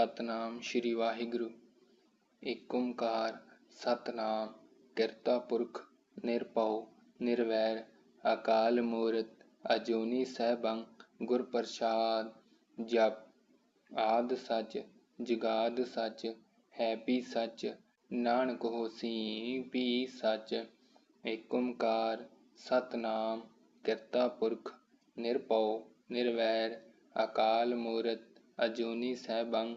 ਸਤਨਾਮ ਸ੍ਰੀ ਵਾਹਿਗੁਰੂ। ਏਕ ਓੰਕਾਰ, ਸਤਨਾਮ, ਕਰਤਾ ਪੁਰਖ, ਨਿਰਭਉ, ਨਿਰਵੈਰ, ਅਕਾਲ ਮੂਰਤ, ਅਜੂਨੀ ਸੈਭੰ ਗੁਰ ਪ੍ਰਸਾਦ ਜਪ, ਆਦ ਸੱਚ, ਜਗਾਦ ਸੱਚ, ਹੈ ਵੀ ਸੱਚ, ਨਾਨਕ ਹੋਸੀ ਵੀ ਸੱਚ। ਏਕ ਓੰਕਾਰ, ਸਤਨਾਮ, ਕਰਤਾ ਪੁਰਖ, ਨਿਰਭਉ, ਨਿਰਵੈਰ, ਅਕਾਲ ਮੂਰਤ, ਅਜੂਨੀ ਸੈਭੰ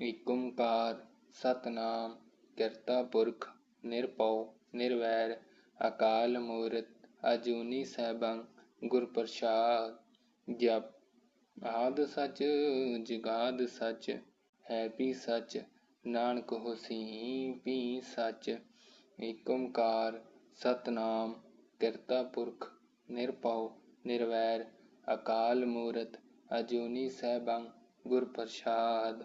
ਏਕ ਓੰਕਾਰ ਸਤਨਾਮ, ਕਰਤਾ ਪੁਰਖ, ਨਿਰਭਉ, ਨਿਰਵੈਰ, ਅਕਾਲ ਮੂਰਤ, ਅਜੂਨੀ ਸੈਭੰ, ਗੁਰ ਪ੍ਰਸਾਦ, ਜਪ, ਆਦ ਸਚ, ਜੁਗਾਦ ਸੱਚ, ਹੈ ਵੀ ਸੱਚ, ਨਾਨਕ ਹੋਸੀ ਵੀ ਸੱਚ। ਏਕ ਓੰਕਾਰ ਸਤਨਾਮ, ਕਰਤਾ ਪੁਰਖ, ਨਿਰਭਉ, ਨਿਰਵੈਰ, ਅਕਾਲ ਮੂਰਤ, ਅਜੂਨੀ ਸੈਭੰ, ਗੁਰ ਪ੍ਰਸਾਦ।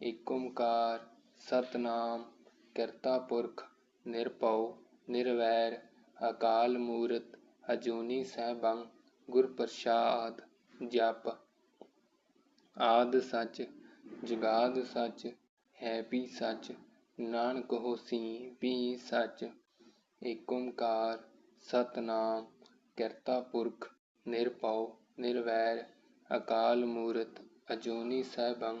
ਏਕ ਓੰਕਾਰ ਸਤਨਾਮ, ਕਰਤਾ ਪੁਰਖ, ਨਿਰਭਉ, ਨਿਰਵੈਰ, ਅਕਾਲ ਮੂਰਤ, ਅਜੂਨੀ ਸੈਭੰ ਗੁਰ ਪ੍ਰਸਾਦ ਜਪ ਆਦਿ ਸਚ, ਜੁਗਾਦ ਸਚ, ਹੈ ਵੀ ਸੱਚ, ਨਾਨਕ ਹੋਸੀ ਭੀ ਸੱਚ। ਏਕ ਓੰਕਾਰ ਸਤਨਾਮ, ਕਰਤਾ ਪੁਰਖ, ਨਿਰਭਉ, ਨਿਰਵੈਰ, ਅਕਾਲ ਮੂਰਤ, ਅਜੂਨੀ ਸੈਭੰ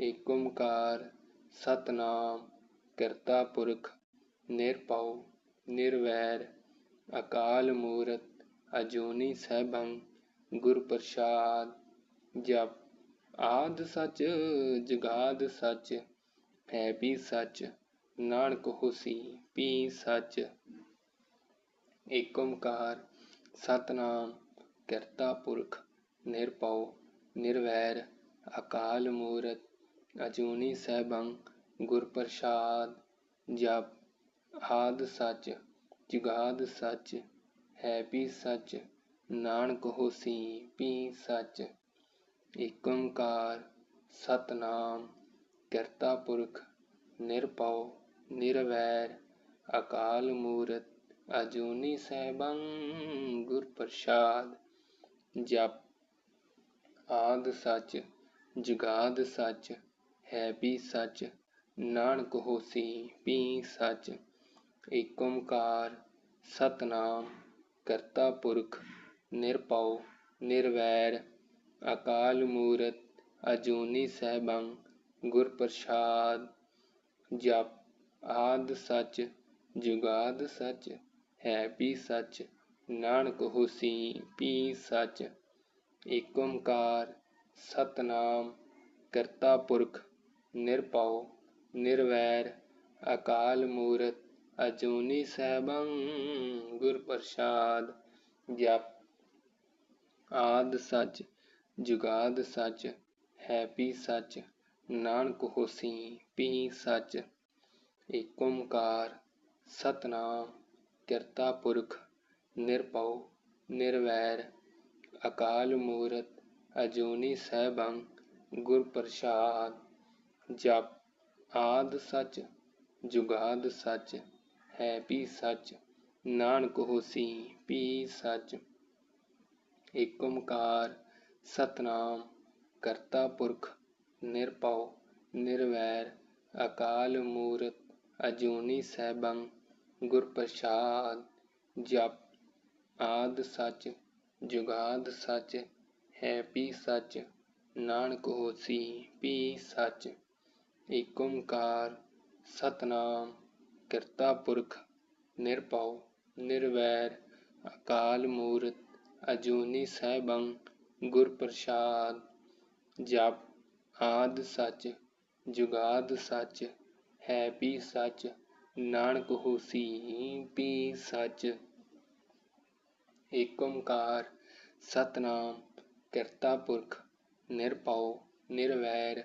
ਏਕ ਓੰਕਾਰ ਸਤਨਾਮ, ਕਰਤਾ ਪੁਰਖ, ਨਿਰਭਉ, ਨਿਰਵੈਰ, ਅਕਾਲ ਮੂਰਤ, ਅਜੂਨੀ ਸੈਭੰ ਗੁਰ ਪ੍ਰਸਾਦ, ਜਪ, ਆਦ ਸੱਚ, ਜੁਗਾਦ ਸੱਚ, ਹੈ ਵੀ ਸੱਚ, ਨਾਨਕ ਹੋਸੀ ਵੀ ਸੱਚ। ਏਕ ਓੰਕਾਰ ਸਤਨਾਮ, ਕਰਤਾ ਪੁਰਖ, ਨਿਰਭਉ, ਨਿਰਵੈਰ, ਅਕਾਲ ਮੂਰਤ ਅਜੂਨੀ ਸੈਭੰ ਗੁਰ ਪ੍ਰਸਾਦ ਜਪ, ਆਦਿ ਸੱਚ, ਜੁਗਾਦ ਸੱਚ, ਹੈ ਵੀ ਸੱਚ, ਨਾਨਕ ਹੋਸੀ ਭੀ ਸੱਚ। ਏਕ ਓੰਕਾਰ, ਸਤਨਾਮ, ਕਰਤਾ ਪੁਰਖ, ਨਿਰਭਉ, ਨਿਰਵੈਰ, ਅਕਾਲ ਮੂਰਤ, ਅਜੂਨੀ ਸੈਭੰ ਗੁਰ ਪ੍ਰਸਾਦ ਜਪ, ਆਦਿ ਸੱਚ, ਜੁਗਾਦ ਸੱਚ ਹੈ, ਵੀ ਸੱਚ। ਨਾਨਕ ਹੋਸੀ ਵੀ ਸੱਚ। ਏਕ ਓੰਕਾਰ ਸਤਨਾਮ, ਕਰਤਾ ਪੁਰਖ, ਨਿਰਭਉ, ਨਿਰਵੈਰ, ਅਕਾਲ ਮੂਰਤ, ਅਜੂਨੀ ਸੈਭੰ ਗੁਰ ਪ੍ਰਸਾਦ, ਜਪ ਆਦ ਸੱਚ, ਜੁਗਾਦ ਸੱਚ, ਹੈ, ਵੀ ਸੱਚ। ਨਾਨਕ ਹੋਸੀ ਵੀ ਸੱਚ। ਏਕ ਓੰਕਾਰ ਸਤਨਾਮ, ਕਰਤਾ ਪੁਰਖ ਨਿਰਭਉ, ਨਿਰਵੈਰ, ਅਕਾਲ ਮੂਰਤ, ਅਜੂਨੀ ਸੈਭੰ ਗੁਰ ਪ੍ਰਸਾਦ, ਜਪ ਆਦ ਸੱਚ, ਜੁਗਾਦ ਸੱਚ, ਹੈ ਵੀ ਸੱਚ, ਨਾਨਕ ਹੋਸੀ ਪੀ ਸੱਚ। ਏਕ ਓੰਕਾਰ ਸਤਨਾਮ, ਕਿਰਤਾ ਪੁਰਖ, ਨਿਰਭਉ, ਨਿਰਵੈਰ, ਅਕਾਲ ਮੂਰਤ, ਅਜੂਨੀ ਸੈਭੰ ਗੁਰ ਪ੍ਰਸਾਦ। ਜਪ ਆਦਿ ਸੱਚ, ਜੁਗਾਦ ਸੱਚ, ਹੈ ਵੀ ਸੱਚ, ਨਾਨਕ ਹੋਸੀ ਵੀ ਸੱਚ। ਏਕ ਓੰਕਾਰ ਸਤਨਾਮ, ਕਰਤਾ ਪੁਰਖ, ਨਿਰਭਉ, ਨਿਰਵੈਰ, ਅਕਾਲ ਮੂਰਤ, ਅਜੂਨੀ ਸੈਭੰ ਗੁਰ ਪ੍ਰਸਾਦ, ਜਪ ਆਦਿ ਸੱਚ, ਜੁਗਾਦ ਸੱਚ, ਹੈ ਵੀ ਸੱਚ, ਨਾਨਕ ਹੋਸੀ ਭੀ ਸੱਚ। ਏਕ ਓੰਕਾਰ ਸਤਨਾਮ, ਕਰਤਾ ਪੁਰਖ, ਨਿਰਭਉ, ਨਿਰਵੈਰ, ਅਕਾਲ ਮੂਰਤ, ਅਜੂਨੀ ਸੈਭੰ ਗੁਰ ਪ੍ਰਸਾਦ, ਜਪ ਆਦਿ ਸਚ, ਜੁਗਾਦ ਸੱਚ, ਹੈ ਵੀ ਸੱਚ, ਨਾਨਕ ਹੋਸੀ ਵੀ ਸਚ। ਏਕ ਓੰਕਾਰ ਸਤਨਾਮ, ਕਰਤਾ ਪੁਰਖ, ਨਿਰਭਉ, ਨਿਰਵੈਰ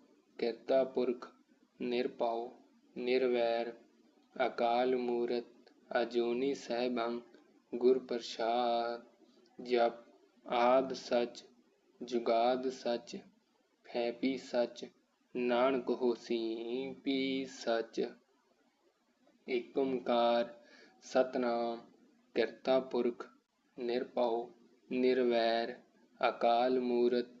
ਕਿਰਤਾ ਪੁਰਖ, ਨਿਰਭਉ, ਨਿਰਵੈਰ, ਅਕਾਲ ਮੂਰਤ, ਅਜੂਨੀ ਸੈਭੰ ਗੁਰ ਪ੍ਰਸਾਦ, ਜਪ ਆਦ ਸਚ, ਜੁਗਾਦ ਸਚ ਹੈ ਵੀ ਸਚ, ਨਾਨਕ ਹੋਸੀ ਪੀ ਸਚ। ਏਕ ਓੰਕਾਰ ਸਤਨਾਮ, ਕਿਰਤਾ ਪੁਰਖ, ਨਿਰਭਉ, ਨਿਰਵੈਰ, ਅਕਾਲ ਮੂਰਤ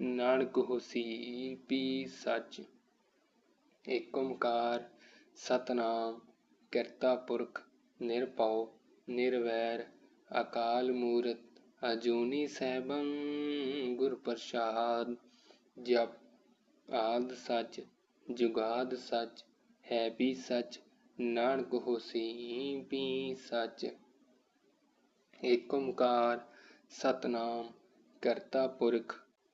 ਨਾਨਕ ਹੋਸੀ ਵੀ ਸਚ। ਏਕ ਓੰਕਾਰ ਸਤਨਾਮ, ਕਰਤਾ ਪੁਰਖ, ਨਿਰਭਉ, ਨਿਰਵੈਰ, ਅਕਾਲ ਮੂਰਤ, ਅਜੂਨੀ ਸੈਭੰ, ਗੁਰ ਪ੍ਰਸਾਦ, ਜਪ ਆਦ ਸਚ, ਜੁਗਾਦ ਸਚ, ਹੈ ਵੀ ਸਚ, ਨਾਨਕ ਹੋਸੀ ਵੀ ਸਚ। ਏਕ ਓੰਕਾਰ ਸਤਨਾਮ, ਕਰਤਾ ਪੁਰਖ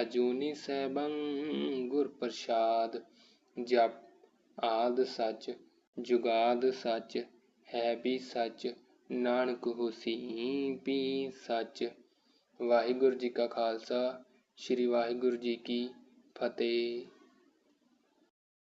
ਅਜੂਨੀ ਸੈਭੰ ਗੁਰ ਪ੍ਰਸਾਦ ਜਪ ਆਦਿ ਸਚ, ਜੁਗਾਦ ਸਚ, ਹੈ ਵੀ ਸਚ, ਨਾਨਕ ਹੋਸੀ ਵੀ ਸਚ। ਵਾਹਿਗੁਰੂ ਜੀ ਕਾ ਖਾਲਸਾ, ਸ੍ਰੀ ਵਾਹਿਗੁਰੂ ਜੀ ਕੀ ਫਤਿਹ।